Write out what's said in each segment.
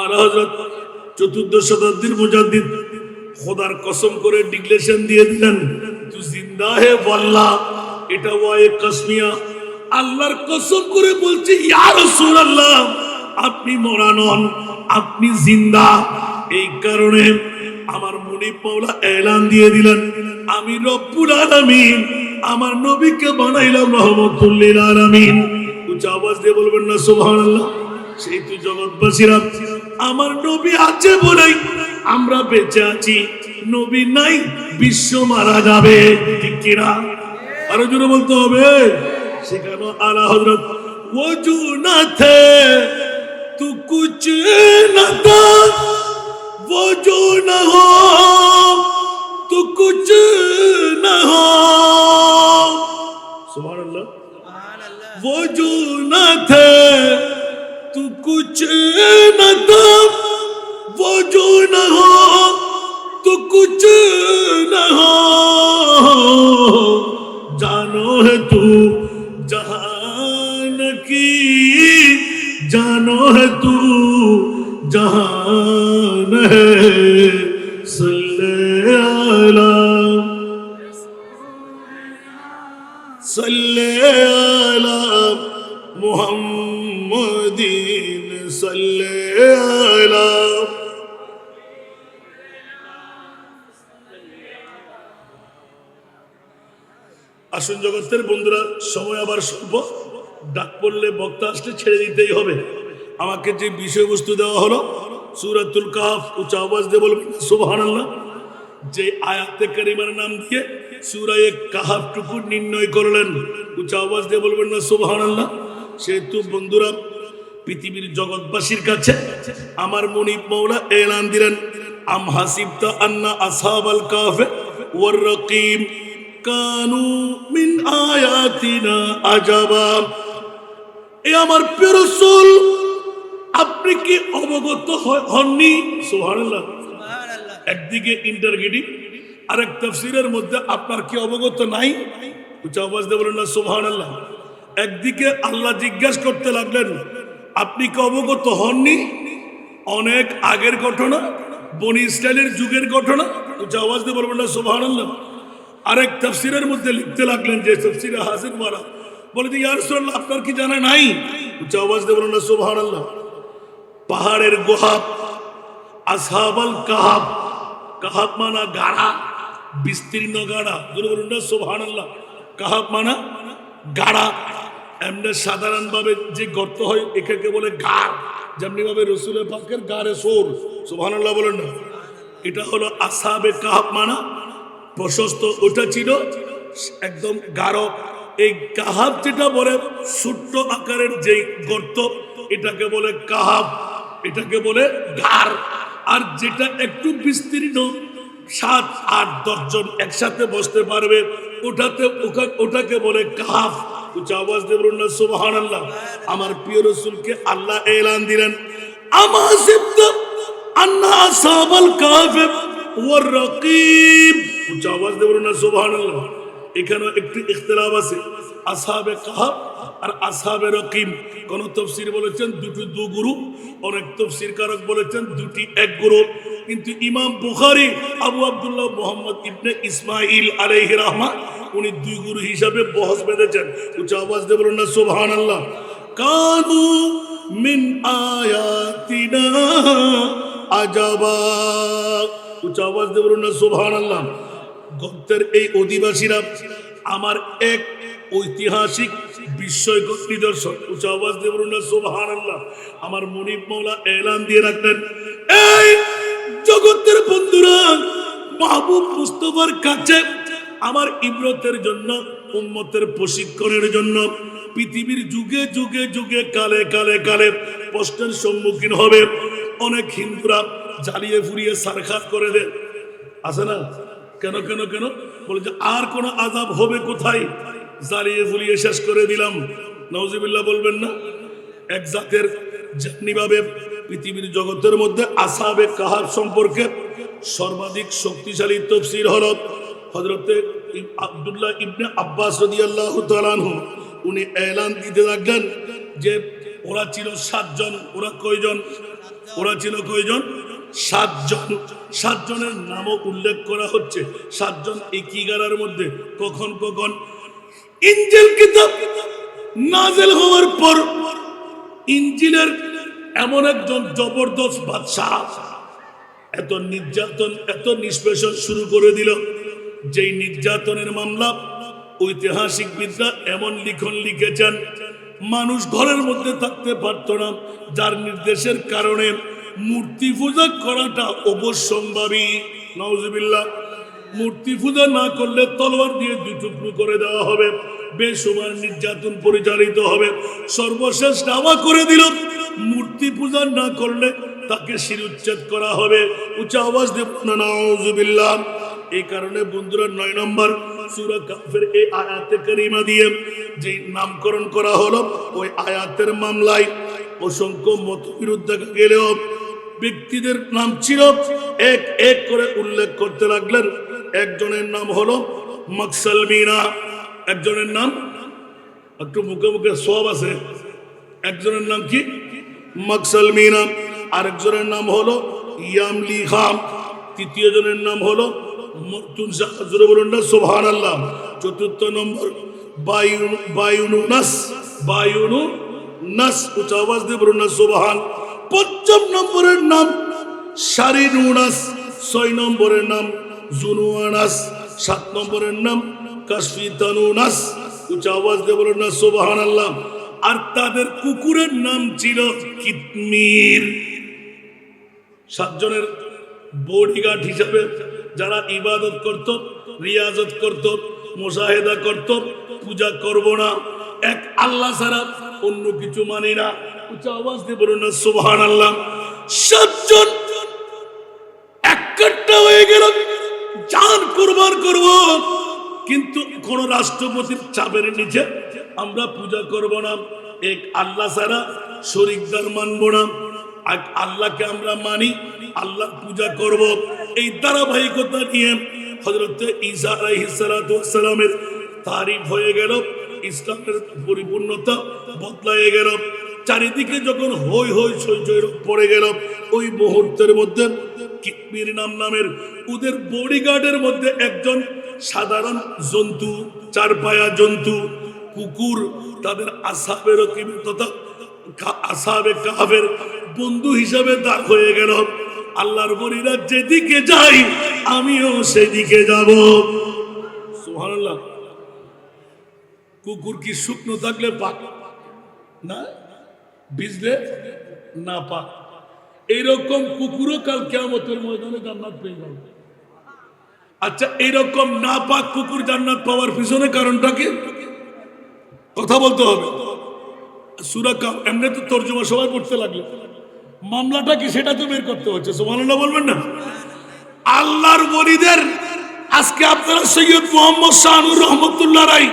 আর হজরত চতুর্থ শতাব্দীর মুজাদ্দিদ খোদার কসম করে ডিক্লেশন দিয়ে দিলেন, তুই জিন্দা হে বল্লা, এটা ওয়ায়ে কসমিয়া আল্লাহর কসম করে বলছে, ইয়া রাসূলুল্লাহ, আপনি মরা নন, আপনি জিন্দা। এই কারণে আমার মনিব মাওলা এলান দিয়ে দিলেন, আমি রব্বুল আলামিন, আমার নবীকে বানাইলাম রহমতুল্লিল আলামিন। উচ্চ আওয়াজ দিয়ে বলবেন না, সুবহানাল্লাহ, সেই তো জগৎবাসীরা আমার নবী আছে বলেই আমরা বেঁচে আছি। নবী নাই বিশ্ব মারা যাবে। আরও জোরে বলতে হবে। সেখানে আলা হজরত ওজু না থে তু কুছ না থা ওজু না হো তু কুছ না হো। সুবহানাল্লাহ। সুবহানাল্লাহ। ওজু না থে कुछ न था वो जो न हो तो कुछ न हो जानो है तू जहान की जानो है तू जहान है আসুন জগতের বন্ধুরা, সময় আবার স্বল্প। ডাক পড়লে বক্তা আসলে ছেড়ে দিতেই হবে। আমাকে যে বিষয়বস্তু দেওয়া হলো, সুরাতুল কাহাফ উচ্চ আওয়াজ দিয়ে বলবেন, সুবহানাল্লাহ। যে আয়াতে কারিমার নাম দিয়ে সুরায়ে কাহাফটুকু নির্ণয় করলেন উচ্চ আওয়াজ দিয়ে বলবেন না, সুবহানাল্লাহ। সেহেতু বন্ধুরা, পৃথিবীর জগৎবাসীর কাছে আমার মনিব মৌলা এলান দিলেন, আম হাসিবতা আন্না আসহাবাল কাফে ওয়ার রকিম। কানু মিন আয়াতিনা আজাবা। এ আমার প্রিয় রাসূল আপনি কি অবগত হননি? সুবহানাল্লাহ। একদিকে ইন্টারগেটিভ আরেক তফসিরের মধ্যে আপনার কি অবগত নাই? উচ্চ আওয়াজ দিয়ে বলেন না সুবহানাল্লাহ। একদিকে আল্লাহ জিজ্ঞাসা করতে লাগলেন আপনি কি অবগত হননি? অনেক আগের ঘটনা বনি ইসরায়েলের যুগের ঘটনা উচ্চ আওয়াজ দিয়ে বলবেন না সুবহানাল্লাহ। আরেক তফসিরের মধ্যে লিখতে লাগলেন যে তফসিরে হাসিন মারা। বলে যে ইয়ার রাসূলুল্লাহ, আপনার কি জানা নাই? উচ্চ আওয়াজ দিয়ে বলবেন না সুবহানাল্লাহ। পাহাড়ের গুহা আসহাবাল কাহাব কাহাব মানা গাড়া বিস্তীর্ণ গাড়া। গুরু বলুন না সুবহানাল্লাহ। কাহাব মানা গাড়া। এমনি সাধারণভাবে যে গর্ত হয় একে বলে গাড়। যেমনি ভাবে রসুলের পাকের গাড়ে সোর। সুবহানাল্লাহ বলেন না। এটা হলো আসাবে কাহাব মানা প্রশস্ত, ওটা ছিল একদম গাঢ়। এই কাহাব যেটা বলে, ছোট্ট আকারের যে গর্ত, এটাকে বলে কাহাব, এটাকে বলে গার আর যেটা একটু বিস্তীর্ণ, সাত, আট দশজন একসাথে বসতে পারবে, ওটাতে ওটাকে বলে কাহাফ বলুন না আমার প্রিয় রসুলকে আল্লাহ এলান দিলেন আমার আন্না আসাবাল কাফে ওয়ার রাকিব। উচ্চ আওয়াজ বলুন না আল্লাহ এখানে একটি ইখতিলাফ আছে। আসহাবে কাহাব আর আসহাবে রকিম। কোন তফসির বলেছেন দুটো দু গুরু, অনেক তফসির কারক বলেছেন দুটি এক গুরু। কিন্তু ইমাম বুখারী, আবু আবদুল্লাহ মোহাম্মদ ইবনে ইসমাইল আলাইহি রহমা উনি দুই গুরু হিসাবে বহস বেঁধেছেন। উচ্চ আওয়াজ বলুন না, সুবহানাল্লাহ। কানু মিন আয়াতিনা আজাবা। উচ্চ আওয়াজ বলুন না, সুবহানাল্লাহ। গর্তের এই অধিবাসীরা আমার এক ঐতিহাসিক বিস্ময়কর নিদর্শন। উচ্চ আওয়াজ দিয়ে বলুন সোভান আল্লাহ আমার মনিব মৌলা এলান দিয়ে রাখলেন। এই জগতের বন্ধুরা, মাহবুব মুস্তফার কাছে আমার ইব্রতের জন্য, উম্মতের প্রশিক্ষণের জন্য, পৃথিবীর যুগে যুগে যুগে কালে কালে কালে প্রশ্নের সম্মুখীন হবে। অনেক হিন্দুরা জ্বালিয়ে ফুরিয়ে সারখাত করে দেয়। আছে না? কেন কেন কেন? বলে যে আর কোন আজাব হবে কোথায়? জ্বালিয়ে ফুলিয়ে শেষ করে দিলাম। নওজিবিল্লাহ বলবেন না। এক জাতের যেমনিভাবে পৃথিবীর জগতের মধ্যে আসাবে কাহার সম্পর্কে সর্বাধিক শক্তিশালী তফসির হল হজরতে আবদুল্লাহ ইবনে আব্বাস রদিয়াল্লাহ তালানহু উনি এলান দিতে লাগলেন যে ওরা ছিল সাতজন, ওরা কয়জন? ওরা ছিল কয়জন? সাতজন, সাতজনের নামও উল্লেখ করা হচ্ছে। সাতজন একই গারার মধ্যে, কখন কখন? ইঞ্জিল কিতাব নাজেল হওয়ার পর ইঞ্জিলের এমন একজন জবরদস্ত বাদশাহ, এত নির্যাতন, এত নিষ্পেষণ শুরু করে দিল যেই নির্যাতনের মামলা ঐতিহাসিকবিদরা এমন লিখন লিখেছেন, মানুষ ঘরের মধ্যে থাকতে পারত না, যার নির্দেশের কারণে মূর্তি পূজা করাটা অবশ্যম্ভাবী। নওয়াজবিল্লাহ মূর্তি পূজা না করলে তলোয়ার দিয়ে দুই টুকরো করে দেওয়া হবে। বেসুমার নির্যাতন পরিচালিত হবে। সর্বশেষ দাওয়া করে দিল, মূর্তি পূজা না করলে তাকে শিরুচ্ছেদ করা হবে। উচ্চ আওয়াজ দেব না এই কারণে বন্ধুরা, নয় নম্বর সূরা কাফের এই আয়াতে কারিমা দিয়ে যে নামকরণ করা হলো, ওই আয়াতের মামলায় অসংখ্য মতবিরোধ দেখা গেলেও ব্যক্তিদের নাম ছিল এক এক করে উল্লেখ করতে লাগলেন। একজনের নাম হলো মকসাল মিনা, একজনের নাম একটু মুখে মুখে সব আছে। একজনের নাম কি? মকসাল মিনা। আরেকজনের নাম হলো ইয়ামলি খাম তৃতীয় জনের নাম হলো সোহান আল্লাহ চতুর্থ নম্বর বায়ু বায়ুনু নাস উচ্চ আওয়াজ দিয়ে বলুন না সোবাহান। পঞ্চম নম্বরের নাম সারিনুনাস ছয় নম্বরের নাম জুনুয়ানাস সাত নম্বরের নাম কাশফি তানুনাস উচ্চ আওয়াজ দিয়ে বলুন না সোবাহান আল্লাহ আর তাদের কুকুরের নাম ছিল কিতমির। সাতজনের বডিগার্ড হিসাবে যারা ইবাদত করত, রিয়াজত করত, মোশাহেদা করত, পূজা করব না। এক আল্লাহ ছাড়া অন্য কিছু মানি না। উচ্চ আওয়াজ দিয়ে বলুন না সুবহান আল্লাহ সাতজন একটা হয়ে গেল, জান কুরবান করব। কিন্তু কোন রাষ্ট্রপতির চাপের নিচে আমরা পূজা করব না। এক আল্লাহ ছাড়া শরিকদার মানব না। এক আল্লাহকে আমরা মানি, আল্লাহ পূজা করব। এই ধারাবাহিকতা নিয়ে হজরত ঈসা আলাইহিসসালামের তারিফ হয়ে গেল। ইসলামের পরিপূর্ণতা বদলায়ে গেল। চারিদিকে যখন হই হই ছই পড়ে গেল, ওই মুহূর্তের মধ্যে কিতমির নাম নামের ওদের বডিগার্ডের মধ্যে একজন সাধারণ জন্তু, চারপায়া জন্তু, কুকুর, তাদের আসাবের তথা আসাবে কাহাবের বন্ধু হিসাবে দাগ হয়ে গেল। আল্লাহর বলিরা, যেদিকে যাই, আমিও সেদিকে যাব। সুবহানাল্লাহ। কুকুর কি শুকনো থাকলে পাক? না? ভিজলে না পাক। এইরকম কুকুরও কাল কেমতের ময়দানে জান্নাত পেয়ে যাবে। আচ্ছা এইরকম না পাক কুকুর জান্নাত পাওয়ার পিছনে কারণটা কি? কথা বলতে হবে। সুরা এমনি তো তর্জমা সবাই করতে লাগল। মামলাটা কি সেটা তো বের করতে হচ্ছে, সুবহানাল্লাহ বলবেন না? আল্লাহর বলিদের আজকে আপনারা সৈয়দ মোহাম্মদ শাহানুর রহমতুল্লাহ রাই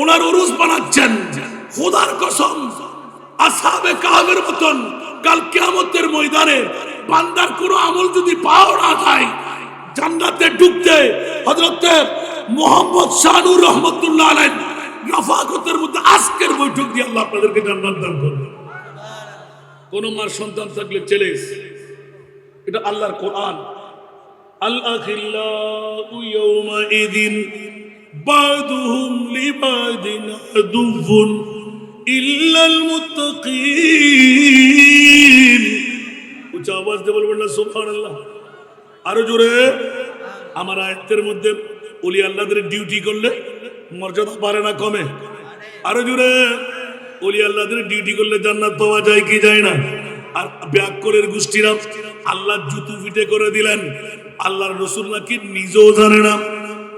ওনার উরুজ বানাচ্ছেন। খোদার কসম, আসাবে কাহাবের মতন কাল কেয়ামতের ময়দানে বান্দার কোনো আমল যদি পাও না যায়, জান্নাতে ঢুকতে হজরতে মোহাম্মদ শাহানুর রহমতুল্লাহ আলাইন রাফাকতের মধ্যে আজকের বৈঠক দিয়ে আল্লাহ আপনাদেরকে জান্নাত দান করবে কোন মার সন্তান থাকলে চ্যালেঞ্জ এটা আল্লাহর কোরআন। আল্লাহ আখিল্লা بعضهم لبعض عدو إلا المتقين উচ্চ আওয়াজ দিয়ে বলবেন না সুবহান আল্লাহ আরো জোরে আমার আয়ত্তের মধ্যে অলি আল্লাহদের ডিউটি করলে মর্যাদা পারে না কমে আরো জোরে অলি আল্লাহদের ডিউটি করলে জান্নাত পাওয়া যায় কি যায় না আর ব্যাকরের গোষ্ঠীরা আল্লাহ জুতু পিটে করে দিলেন আল্লাহর রসুল নাকি নিজেও জানে না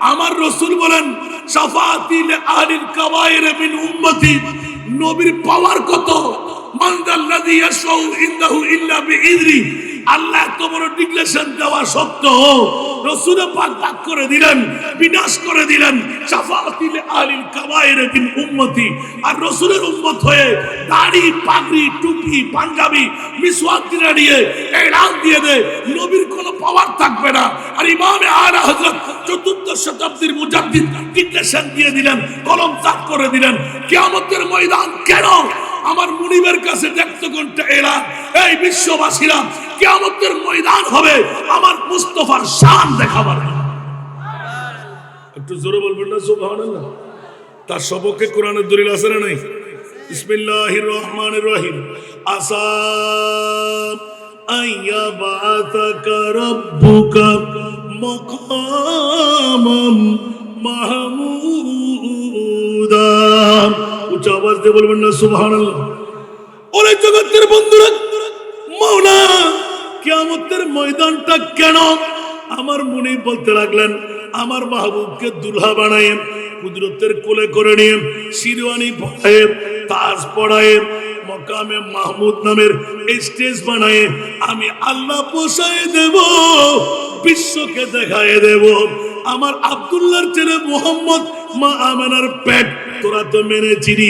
আমার রসুল বলেন সাফাতিল আলিল কাবায়ের মিন উম্মতি। নবীর পাওয়ার কত? মানদাল্লাযী ইয়াশাউ ইন্দাহু ইল্লা বিইذনি আল্লাহ এত ডিক্লেশন দেওয়া রসুলে পাক পাক করে দিলেন, বিনাশ করে দিলেন আলিল কাবায়ের বিন উম্মতি। আর উম্মত হয়ে দাড়ি, পাগড়ি, টুপি, পাঞ্জাবি মিসওয়াক দিয়ে নিয়ে, এলান দিয়ে নবীর কোনো পাওয়ার থাকবে না। আর ইমামে হযরত চতুর্থ শতাব্দীর মুজাদ্দিদ ডিক্লেশন দিয়ে দিলেন, কলম চাপ করে দিলেন, কিয়ামতের ময়দান কেন আমার মুনিবের কাছে দেখতে ঘণ্টা এলান এই বিশ্ববাসীরা, কিয়ামতের ময়দান হবে, আমার মুস্তফার শান দেখাবার একটু জোরে বলবেন না, সুবহানাল্লাহ। তার সবকে কোরআনের দলিল আছে না নাই? বিসমিল্লাহির রহমানির রহিম। আসা আইয়া বাতাকা রাব্বুকা মাকামাম মাহমুদা। উচ্চ আওয়াজ দিয়ে বলবেন না জগতের বন্ধুরা, মাওলা, কিয়ামতের ময়দানটা কেন? আমার মনে বলতে লাগলেন, আমার মাহবুবকে দুলহা বানায় কুদরতের কোলে করে নিয়ে শিরওয়ানি পড়ায় তাজ পড়ায়, মকামে মাহমুদ নামের স্টেজ বানায়, আমি আল্লাহ পোষায় দেব, বিশ্বকে দেখায় দেব। আমার আব্দুল্লাহর ছেলে মোহাম্মদ মা আমেনার পেট, তোরা তো মেনে চিনি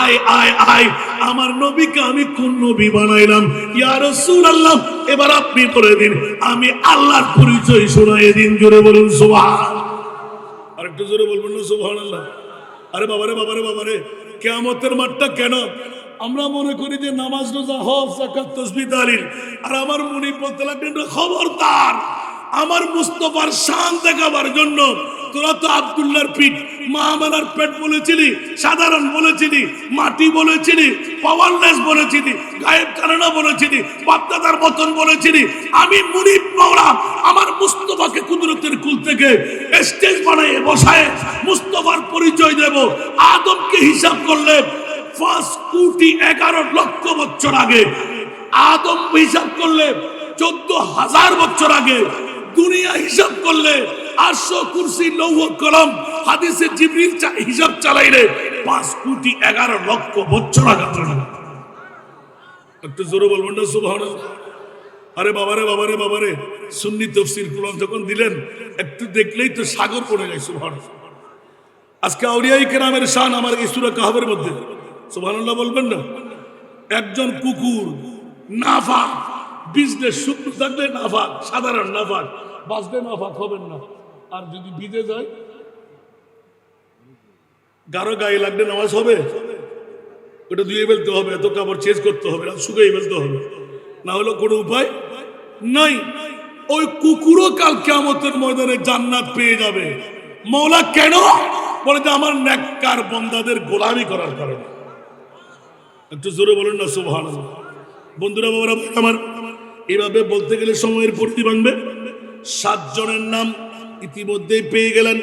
আয় আয় আয়। আমার নবীকে আমি কোন নবী বানাইলাম? ইয়া রাসূলুল্লাহ, এবার আপনি বলে দিন। আমি আল্লাহর পরিচয় শোনাই দিন, জোরে বলুন সুবহান আর একটু জোরে বলবেন না, সুবহানাল্লাহ? আরে বাবারে বাবারে বাবারে কিয়ামতের মাঠটা কেন? আমরা মনে করি যে নামাজ, রোজা, হজ, যাকাত তাসবিহ তাহলিল আর আমার মনে বলতে লাগলেন, খবরদার আমার মুস্তফার শান দেখাবার জন্য তোরা তো আব্দুল্লাহর পিঠ, মা পেট বলেছিলি, সাধারণ বলেছিলি, মাটি বলেছিলি পাওয়ারলেস বলেছিলি, গায়েব কারণা বলেছিলি, বাপদাদার মতন বলেছিলি। আমি মুনিব মাওলা, আমার মুস্তফাকে কুদরতের কুল থেকে স্টেজ বানায় বসায় মুস্তফার পরিচয় দেব। আদমকে হিসাব করলে পাঁচ কোটি, এগারো লক্ষ বছর আগে। আদম হিসাব করলে চোদ্দ হাজার বছর আগে দুনিয়া হিসাব করলে আটশো কুরসি লৌহ কলম, হাদিসে জিবরিল হিসাব চালাইলে পাঁচ কোটি এগারো লক্ষ বছর আগে একটু জোরে বলবেন না সুবহান আরে বাবারে বাবারে বাবারে সুন্নি তফসির কোরআন যখন দিলেন, একটু দেখলেই তো সাগর পড়ে যায় সুবহান আজকে আউলিয়াই কেরামের শান আমার ইসুরা কাহাবের মধ্যে। সুবহানাল্লাহ বলবেন না? একজন কুকুর নাফা বিজনেস শুক্র থাকলে নাফাক, সাধারণ নাফাক। বাঁচলে নাফাক, হবেন না। আর যদি বিদে যায়, গারো গায়ে লাগলে নামাজ হবে। ওটা ধুয়ে ফেলতে হবে, এত কাপড় চেঞ্জ করতে হবে শুকিয়ে ফেলতে হবে। না হলে কোনো উপায় নাই। ওই কুকুরও কাল কেমতের ময়দানে জান্নাত পেয়ে যাবে। মৌলা কেন? বলে যে আমার নেককার বন্দাদের গোলামি করার কারণে। একটু জোরে বলুন না সুবহান বন্ধুরা, বাবারা আমার এভাবে বলতে গেলে সময়ের পরিধি ভাঙবে। সাতজনের নাম ইতিমধ্যেই পেয়ে গেলেন।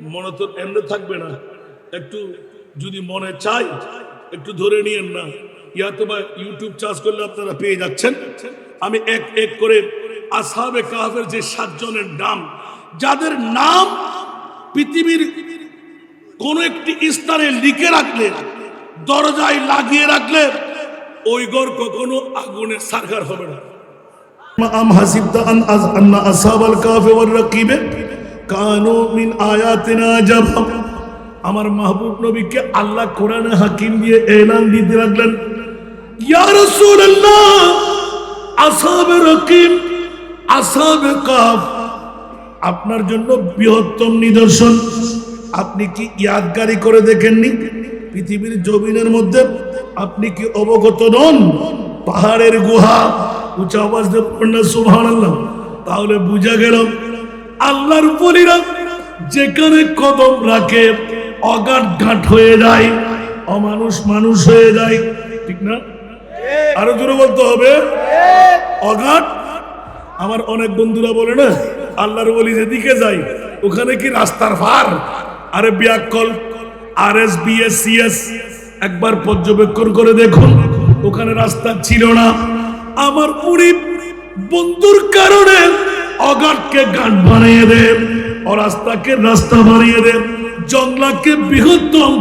মনে তো এমনি থাকবে না। একটু যদি মনে চাই একটু ধরে নিয়েন না। ইয়াতো বা ইউটিউব চার্জ করলে আপনারা পেয়ে যাচ্ছেন। আমি এক এক করে আসাবে কাহাবের যে সাতজনের নাম, যাদের নাম পৃথিবীর কোন একটি স্থানে লিখে রাখলে, দরজায় লাগিয়ে রাখলে ওই কখনো আগুনে সার্কার হবে না। আম মিন আমার মাহবুব নবীকে আল্লাহ কোরআন হাকিম দিয়ে এলান দিতে লাগলেন। আপনার জন্য বৃহত্তম নিদর্শন। আপনি কি ইয়াদগারি করে দেখেননি? পৃথিবীর জমিনের মধ্যে আপনি কি অবগত নন? পাহাড়ের গুহা, উঁচা আওয়াজ পড়লেন সুবহানাল্লাহ। তাহলে বুঝা গেল, আল্লাহর বলিরা যেখানে কদম রাখে অগাট ঘাট হয়ে যায়, অমানুষ মানুষ হয়ে যায়। ঠিক না? আরও জোরে বলতে হবে অগাট আমার অনেক বন্ধুরা বলে না, আল্লাহর বলি যেদিকে যাই ওখানে কি রাস্তার ভার? আরে বিয়াকল আর এস বিএস একবার পর্যবেক্ষণ করে দেখুন। ওখানে রাস্তা ছিল না। আমার পুরী বন্ধুর কারণে অগাটকে গান বানিয়ে দে, অরাস্তাকে রাস্তা বানিয়ে দে জংলাকে বৃহত্তম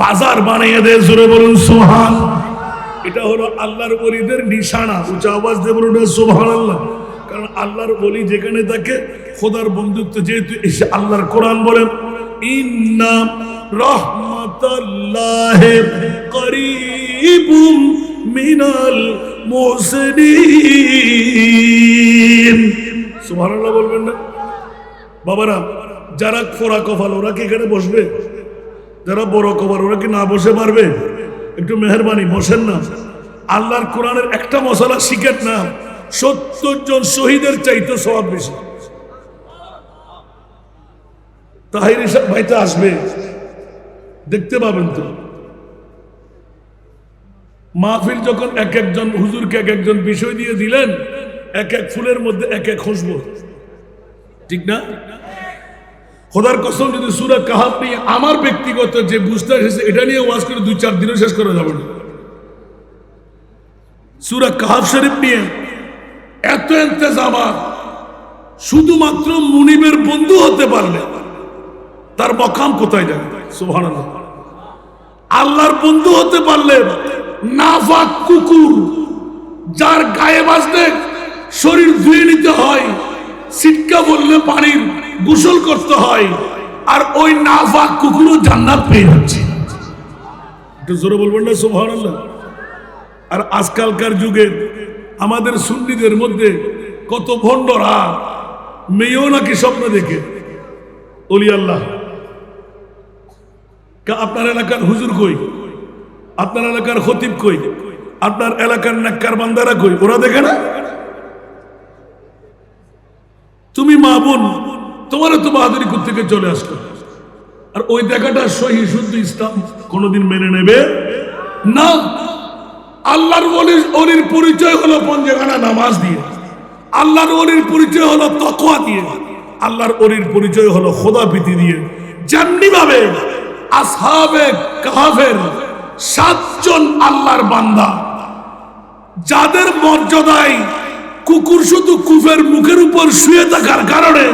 বাজার বানিয়ে দে, জোরে বলুন, সোহান। এটা হলো আল্লাহর ওলিদের নিশানা। উঁচা আওয়াজ দিয়ে বলুন সোভান আল্লাহ কারণ আল্লাহর বলি যেখানে থাকে, খোদার বন্ধুত্ব যেহেতু আল্লাহর কোরআন বলেন, ইন্না রহমাতাল্লাহ করিবুম মিনাল মুহসিনিন সুবহানাল্লাহ বলবেন না? বাবারা, যারা ফোরা কফাল ওরা কি এখানে বসবে? যারা বড় কফাল ওরা কি না বসে পারবে একটু মেহরবানি, বসেন না। আল্লাহর কোরআনের একটা মশলা শিখেন না, সত্তর জন শহীদের চাইতে সব বেশি। তাহির ভাইটা আসবে। দেখতে পাবেন তো। মাহফিল যখন এক একজন হুজুরকে এক একজন বিষয় দিয়ে দিলেন, এক এক ফুলের মধ্যে এক এক খুশবো। ঠিক না? খোদার কসম, যদি সুরা কাহাব নিয়ে আমার ব্যক্তিগত যে বুঝতে এসেছে, এটা নিয়ে ওয়াজ করে দুই চার দিনও শেষ করা যাবে না। সুরা কাহাব শরীফ নিয়ে এত ইন্তজামাত শুধুমাত্র মুনিবের বন্ধু হতে পারলে তার মকাম কোথায় যাবে সুভান আল্লাহর বন্ধু হতে পারলে নাফাক কুকুর, যার গায়ে বাজলে শরীর ধুয়ে নিতে হয়, সিটকা বললে পানির গোসল করতে হয়, আর ওই নাফাক কুকুরও জান্নাত পেয়ে যাচ্ছে। একটু জোরে বলবেন না সুভান আর আজকালকার যুগে আমাদের সুন্নিদের মধ্যে কত ভণ্ডরা, মেয়েও নাকি স্বপ্ন দেখে। অলি আল্লাহ। আপনার এলাকার হুজুর কই? আপনার এলাকার খতিব কই? আপনার এলাকার নাক্কার বান্দারা কই? ওরা দেখে না? তুমি মা বোন, তোমারও তো বাহাদুরি থেকে চলে আসলো? আর ওই দেখাটা সহি শুদ্ধ ইসলাম কোনোদিন মেনে নেবে? না। আল্লাহর ওলির পরিচয় হলো পঞ্জেখানা নামাজ দিয়ে। আল্লাহর অলির পরিচয় হলো তকওয়া দিয়ে। আল্লাহর ওলির পরিচয় হলো খোদা ভীতি দিয়ে। যেমনি ভাবে আসহাবে কাহাফের সাতজন আল্লাহর বান্দা। যাদের মর্যাদায় কুকুর শুধু কুফের মুখের উপর শুয়ে থাকার কারণে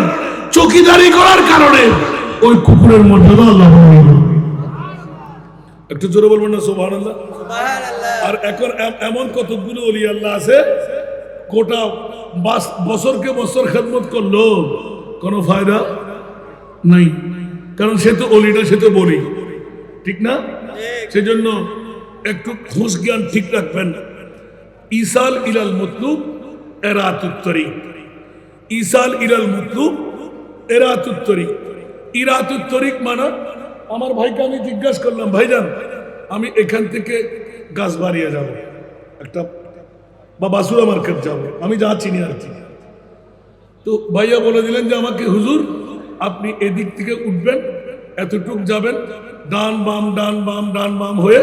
চকিদারি করার কারণে ওই কুকুরের মর্যাদা আল্লাহ একটু জোরে বলবেন না সোভান আল্লাহ আর এখন এমন কতগুলো অলি আল্লাহ আছে? গোটা বছরকে বছর খেদমত করল কোনো ফায়দা নাই। কারণ সে তো অলিটা, সে তো বলি। ঠিক না? সেজন্য একটু ঘুষ জ্ঞান ঠিক রাখবেন। ইসাল ইলাল মতলুব এরাতুত্তরি ইসাল ইলাল মতলুব এরাতুত্তরি ইরাতুত্তরিক মানে আমার ভাইকে আমি জিজ্ঞাসা করলাম, ভাইজান, আমি এখান থেকে গাছ বাড়িয়ে যাব। একটা বা বাসুরা মার্কেট যাব। আমি যা চিনি আর চিনি তো ভাইয়া বলে দিলেন যে, আমাকে হুজুর আপনি এদিক থেকে উঠবেন, এতটুক যাবেন, ডান বাম ডান বাম ডান বাম হয়ে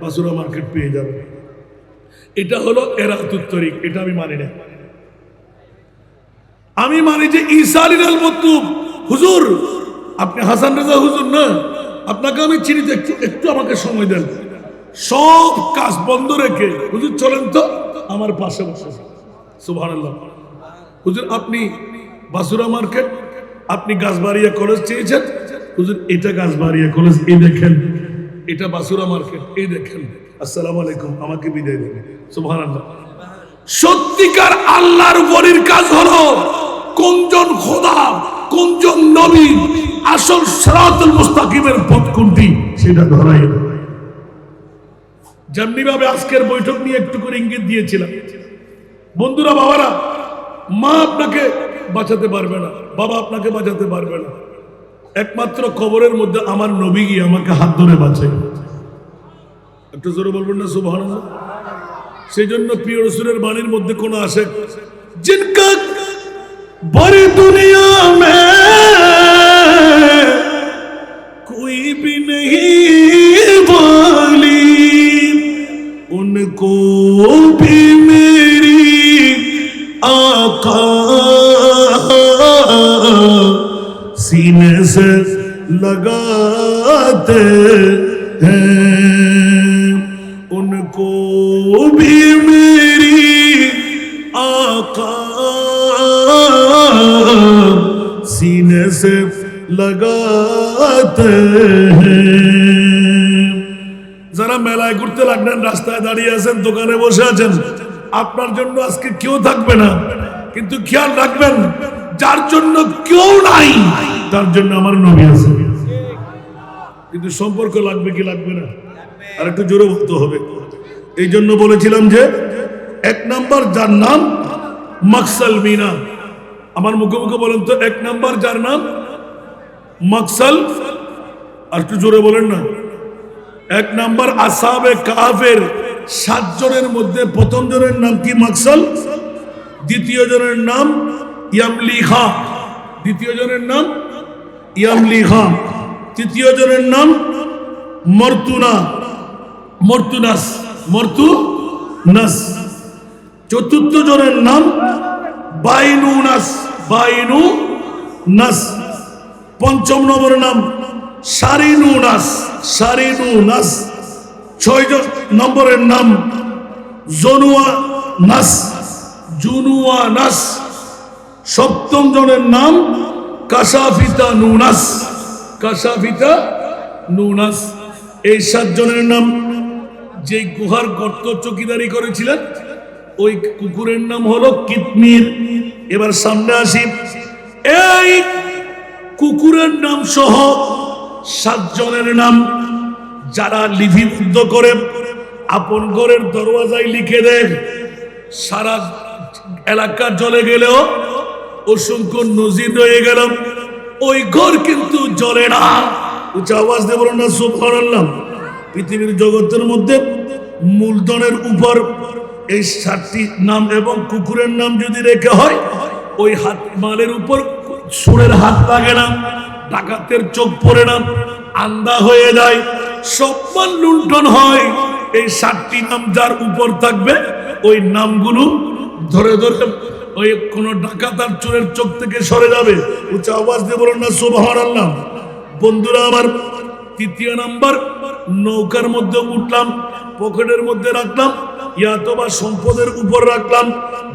বাসুরা মার্কেট পেয়ে যাবেন। এটা হলো এরাতুত্তরিক এটা আমি মানি না। আমি মানি যে ঈসা আলীর মতুব হুজুর, আপনি হাসান রাজা হুজুর না, আপনাকে আমি চিনি একটু একটু আমাকে সময় দেন। সব কাজ বন্ধ রেখে, হুজুর চলেন তো, আমার পাশে বসে। সুবহানাল্লাহ। হুজুর, আপনি বাসুরা মার্কেট আপনি গাছবাড়িয়া কলেজ চেয়েছেন? হুজুর, এটা গাছবাড়িয়া কলেজ, এই দেখেন। এটা বাসুরা মার্কেট, এই দেখেন। আসসালামু আলাইকুম, আমাকে বিদায় সুবহানাল্লাহ। সত্যিকার আল্লাহর বলির কাজ হলো, কোনজন খোদা, কোনজন নবী, আসল সিরাতুল মুস্তাকিমের পথ কোনটি, সেটা ধরাই যেমনি ভাবে আজকের বৈঠক নিয়ে একটু করে ইঙ্গিত দিয়েছিলাম। বন্ধুরা, বাবারা, মা আপনাকে বাঁচাতে পারবে না। বাবা আপনাকে বাঁচাতে পারবে না। একমাত্র কবরের মধ্যে আমার নবী গিয়ে আমাকে হাত ধরে বাঁচে একটু জোরে বলবেন না সুবাহ সেই জন্য প্রিয় রসুলের বাণীর মধ্যে কোনো আসে জিনকা বড় দুনিয়া लगाते हैं उनको भी मेरी आका सीने से लगाते हैं যারা মেলায় ঘুরতে লাগলেন রাস্তায় দাঁড়িয়ে আছেন দোকানে বসে আছেন আপনার জন্য আজকে কেউ থাকবে না কিন্তু খেয়াল রাখবেন যার জন্য কেউ নাই তার জন্য আমার নবী আছে কিন্তু সম্পর্ক লাগবে কি লাগবে না? আর একটু জোরে বলতে হবে। এই জন্য বলেছিলাম যে এক নাম্বার যার নাম মাকসাল মিনা। আমার মুখে মুখে বলেন তো এক নাম্বার যার নাম মাকসাল। আর একটু জোরে বলেন না। এক নাম্বার আসাবে কাফের। সাত জনের মধ্যে প্রথম জনের নাম কি মাকসাল? দ্বিতীয় জনের নাম ইয়ামলি খা দ্বিতীয় জনের নাম ইয়ামলি খা তৃতীয় জনের নাম মর্তুনা, মর্তুনাস মর্তু নাস চতুর্থ জনের নাম বাইনু নাস বাইনু নাস পঞ্চম নম্বরের নাম সারিনু নাস সারিনু নাস ছয় নম্বরের নাম জনুয়া নাস জুনুয়া নাস সপ্তম জনের নাম কাসাফিতা নুনাস কাসাফিতা নুনাস। এই সাতজনের নাম যে গুহার গর্ত চকিদারি করেছিলেন, ওই কুকুরের নাম হলো কিতমির এবার সামনে আসি। এই কুকুরের নাম সহ সাতজনের নাম যারা লিপিবদ্ধ করে আপন ঘরের দরওয়াজায় লিখে দেয়, সারা এলাকা জ্বলে গেলেও অসংখ্য নজির রয়ে গেল ওই ঘর কিন্তু জ্বলে না। উচ্চ আওয়াজ দেব না, সুবহানাল্লাহ। পৃথিবীর জগতের মধ্যে মূলধনের উপর এই সাতটি নাম এবং কুকুরের নাম যদি রেখে হয়, ওই হাত মালের উপর সুরের হাত লাগে না, ডাকাতের চোখ পড়ে না, আন্দা হয়ে যায় সম্মান লুণ্ঠন হয়। এই সাতটি নাম যার উপর থাকবে, ওই নামগুলো ধরে ধরে ওই কোন ডাকাত আর চোরের চোখ থেকে সরে যাবে। উচ্চ আওয়াজ দিয়ে বলেন না সোভার আল্লাহ বন্ধুরা, আমার তৃতীয় নাম্বার, নৌকার মধ্যে উঠলাম, পকেটের মধ্যে রাখলাম, ইয়াতবা সম্পদের উপর রাখলাম,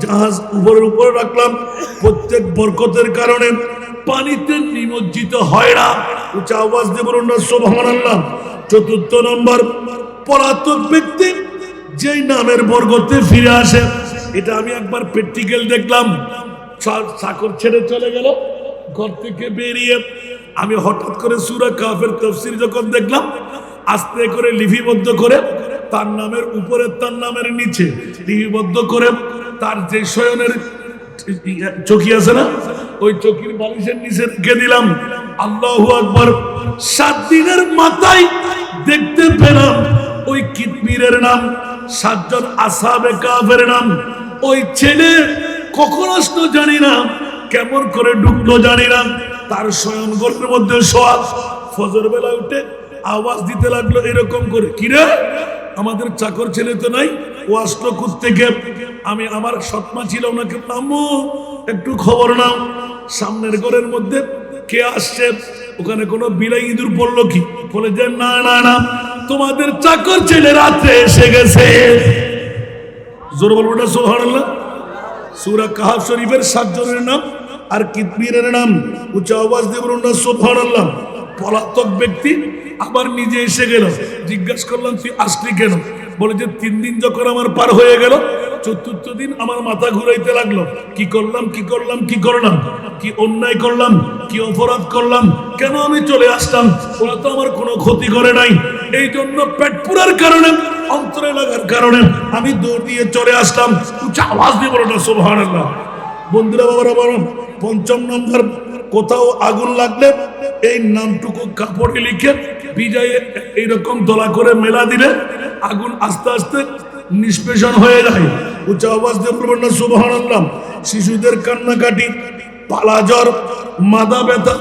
জাহাজ উপরের উপর রাখলাম। প্রত্যেক বরকতের কারণে পানিতে নিমজ্জিত হয় না। উচ্চ আওয়াজ দিয়ে বলুন না সোভান আল্লাহ চতুর্থ নম্বর, পলাতক ব্যক্তি, যেই নামের বর্গতে ফিরে আসে। এটা আমি একবার প্র্যাকটিক্যাল দেখলাম। চাকর ছেড়ে চলে গেল, ঘর থেকে বেরিয়ে আমি হঠাৎ করে সুরা কাফের তফসির যখন দেখলাম, আস্তে করে লিপিবদ্ধ করে তার নামের উপরে, তার নামের নিচে লিপিবদ্ধ করে তার যে শয়নের চকি আছে না, ওই চকির বালিশের নিচে রেখে দিলাম। আল্লাহ আকবর, সাত দিনের মাথায় দেখতে পেলাম ওই কিতমিরের নাম, সাতজন আসাবে কাফের নাম। ওই ছেলে কখন আসতো জানি না। কেমন করে ঢুকলো জানি না। তার স্বয়ং গল্পের মধ্যে শোয়া ফজর বেলা উঠে আওয়াজ দিতে লাগল এরকম করে কিরে আমাদের চাকর ছেলে তো নাই, ও আসলো থেকে আমি আমার সৎমা ছিল ওনাকে আম্মু একটু খবর নাও। সামনের ঘরের মধ্যে কে আসছে? ওখানে কোনো বিলাই ইঁদুর পড়ল কি? বলে যে, না না না, তোমাদের চাকর ছেলে রাত্রে এসে গেছে। জোর বলব না সোহানাল্লাহ সুরা কাহাব শরীফের সাতজনের নাম আর কিতমিরের নাম। উচ্চ আওয়াজ দিয়ে বলুন না পলাতক ব্যক্তি আবার নিজে এসে গেল। জিজ্ঞাসা করলাম, তুই আসলি কেন? বলে যে, তিন দিন যখন আমার পার হয়ে গেল, চতুর্থ দিন আমার মাথা ঘুরাইতে লাগল। কি করলাম কি করলাম কি করলাম? কি অন্যায় করলাম, কি অপরাধ করলাম? কেন আমি চলে আসলাম? ওরা তো আমার কোনো ক্ষতি করে নাই। এই জন্য পেট পুরার কারণে, অন্তরে লাগার কারণে আমি দৌড় দিয়ে চলে আসলাম। উচ্চ আওয়াজ দিয়ে বলো না সোভান বন্ধুরা, বাবারা বলো পঞ্চম নম্বর, কোথাও আগুন লাগলে এই নামটুকু কাপড়ে লিখে বিজয়ে এইরকম দলা করে মেলা দিলে আগুন আস্তে আস্তে নিষ্পেষণ হয়ে যায়। উচ্চ আওয়াজ দিয়ে বলবেন না, সুবহানাল্লাহ। শিশুদের কান্নাকাটি, পালা জ্বর, মাদা ব্যথা,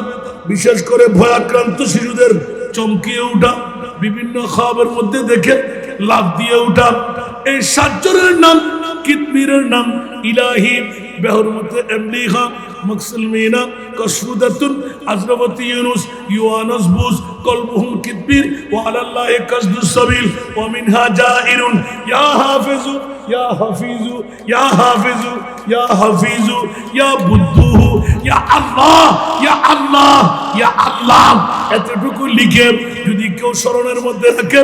বিশেষ করে ভয়াক্রান্ত শিশুদের চমকিয়ে ওঠা বিভিন্ন খাবারের মধ্যে দেখে লাভ দিয়ে উঠা। এই সাতজনের নাম কিতমিরের নাম ইলাহি বেহরমতে এমলিহা হাফিজু, ইয়া হাফিজু আল্লাহ, ইয়া আল্লাহ ইয়া আল্লাহ। এতটুকু লিখে যদি কেউ স্মরণের মধ্যে রাখে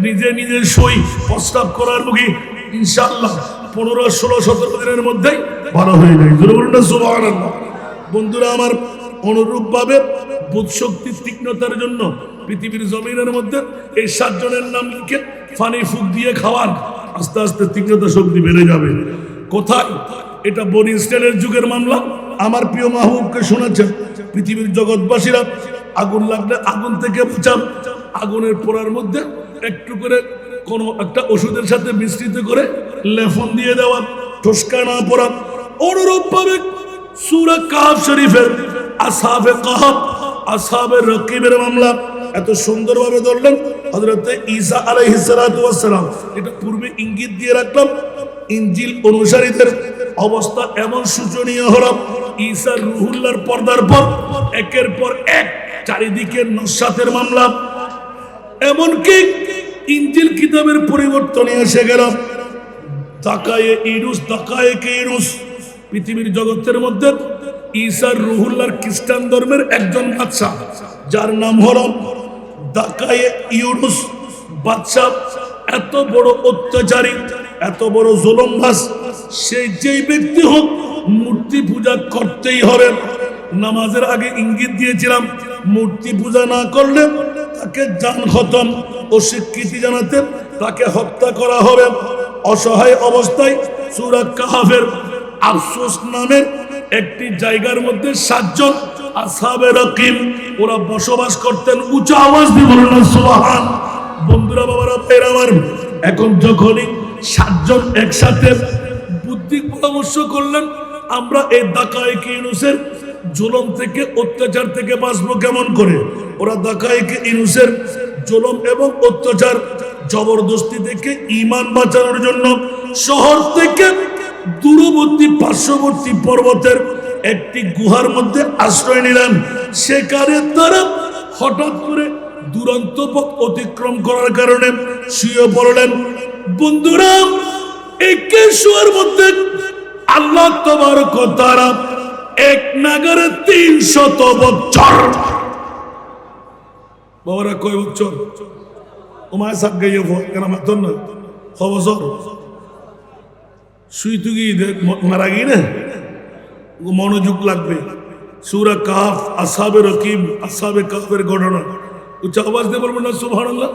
নিজে নিজে সই, প্রস্তাব করার রুগী, ইনশাআল্লাহ। পনেরো, ষোলো, সতেরো দিনের মধ্যেই ভালো হয়ে যায়। বন্ধুরা, আমার অনুরূপ ভাবে বোধ শক্তির তীক্ষ্ণতার জন্য পৃথিবীর জমিনের মধ্যে এই সাতজনের নাম লিখে ফানি ফুক দিয়ে খাওয়ান, আস্তে আস্তে তীক্ষ্ণতা শক্তি বেড়ে যাবে। কোথায়? এটা বনি ইসরায়েলের যুগের মামলা। আমার প্রিয় মাহবুবকে শোনাচ্ছেন পৃথিবীর জগৎবাসীরা। আগুন লাগলে আগুন থেকে বাঁচান। আগুনের পোড়ার মধ্যে একটু করে কোনো একটা ওষুধের সাথে মিশ্রিত করে লেফন দিয়ে দেওয়া, ঠোসকা না পড়া অনুরূপ ভাবে সুরা কাহাব শরীফের আসাবে কাহাব আসাবে রকিবের মামলা এত সুন্দরভাবে ধরলেন হজরত ঈসা আলাইহিস সালাতু ওয়াস সালাম এটা পূর্বে ইঙ্গিত দিয়ে রাখলাম ইঞ্জিল অনুসারীদের অবস্থা এমন শোচনীয় হলো ঈসার রুহুল্লাহর পর্দার পর, একের পর এক চারিদিকে নস্বাতের মামলা। এমনকি ইঞ্জিল কিতাবের পরিবর্তনে এসে গেল। তাকায়ে ইরুস তাকায়ে কে ইরুস? পৃথিবীর জগতের মধ্যে ঈসার রুহুল্লার খ্রিস্টান ধর্মের একজন বাদশা যার নাম হল দাকায়ে ইউনুস বাদশা এত বড় অত্যাচারী, এত বড় জুলমবাস সে যেই ব্যক্তি হোক, মূর্তি পূজা করতেই হবে। নামাজের আগে ইঙ্গিত দিয়েছিলাম, মূর্তি পূজা না করলে তাকে জান খতম। অস্বীকৃতি জানাতে তাকে হত্যা করা হবে। অসহায় অবস্থায় সুরা কাহাফের আফসোস নামের একটি জায়গার মধ্যে সাতজন ওরা বসবাস করতেন উঁচু আওয়াজ দিয়ে বলুন না বন্ধুরা, বাবারা ফের এখন যখনই সাতজন একসাথে বুদ্ধি পরামর্শ করলেন, আমরা এই দাকায় ইনুসের জুলম থেকে, অত্যাচার থেকে বাঁচবো কেমন করে? ওরা দাকাইকে ইনুসের জুলম এবং অত্যাচার জবরদস্তি থেকে ইমান বাঁচানোর জন্য শহর থেকে দূরবর্তী, পার্শ্ববর্তী পর্বতের একটি গুহার মধ্যে আশ্রয় নিলেন। সেখানে তারা হঠাৎ করে দুরন্ত পথ অতিক্রম করার কারণে শুয়ে পড়লেন। বন্ধুরা, একে শুয়ার মধ্যে আল্লাহ তোমার তারা এক নাগারে তিন শত বছর। বাবারা কয় বছর? ওমায় সাক গাইয়ে কেন মাতন না? ছ বছর? শুই তুই মারা গিয়ে না। মনোযোগ লাগবে। সুরা কাফ আসাবে রকিব আসাবে কাফের ঘটনা। উচ্চ আওয়াজ দিয়ে বলবেন না, সুবহানাল্লাহ।